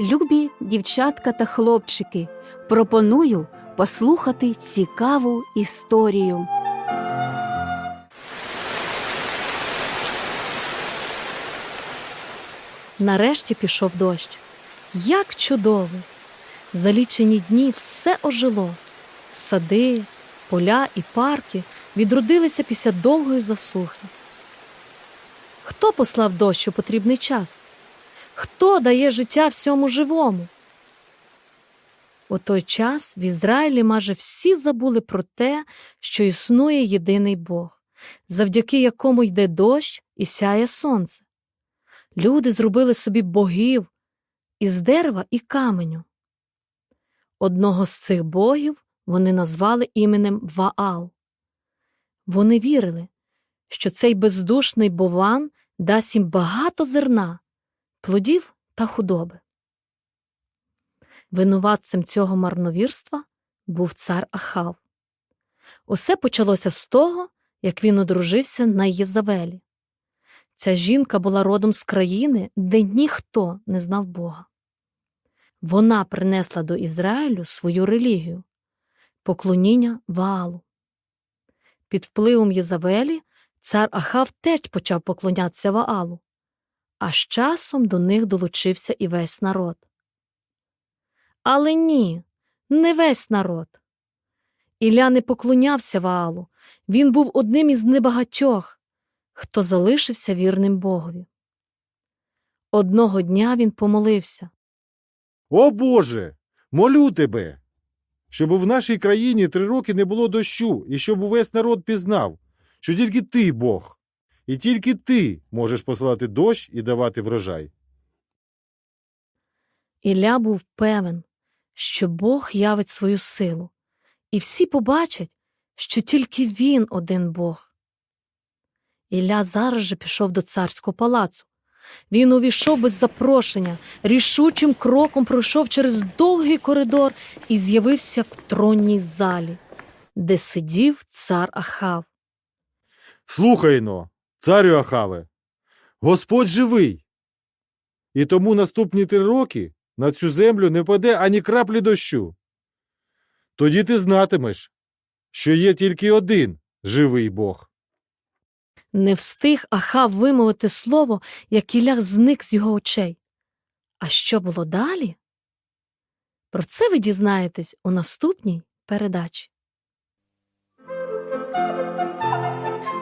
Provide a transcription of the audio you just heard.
Любі дівчатка та хлопчики, пропоную послухати цікаву історію. Нарешті пішов дощ. Як чудово! За лічені дні все ожило. Сади, поля і парки відродилися після довгої засухи. Хто послав дощ у потрібний час? Хто дає життя всьому живому? У той час в Ізраїлі майже всі забули про те, що існує єдиний Бог, завдяки якому йде дощ і сяє сонце. Люди зробили собі богів із дерева і каменю. Одного з цих богів вони назвали іменем Ваал. Вони вірили, що цей бездушний бован дасть їм багато зерна, плодів та худоби. Винуватцем цього марновірства був цар Ахав. Усе почалося з того, як він одружився на Єзавелі. Ця жінка була родом з країни, де ніхто не знав Бога. Вона принесла до Ізраїлю свою релігію поклоніння Ваалу. Під впливом Єзавелі цар Ахав теж почав поклонятися Ваалу, а з часом до них долучився і весь народ. Але ні, не весь народ. Ілля не поклонявся Ваалу, він був одним із небагатьох, хто залишився вірним Богові. Одного дня він помолився. О Боже, молю тебе, щоб в нашій країні три роки не було дощу, і щоб увесь народ пізнав, що тільки ти Бог, і тільки ти можеш посилати дощ і давати врожай. Ілля був певен, що Бог явить свою силу, і всі побачать, що тільки він один Бог. Ілля зараз же пішов до царського палацу. Він увійшов без запрошення, рішучим кроком пройшов через довгий коридор і з'явився в тронній залі, де сидів цар Ахав. Слухайно, царю Ахаве, Господь живий. І тому наступні три роки на цю землю не паде ані краплі дощу. Тоді ти знатимеш, що є тільки один живий Бог. Не встиг Ахав вимовити слово, як Ілля зник з його очей. А що було далі? Про це ви дізнаєтесь у наступній передачі.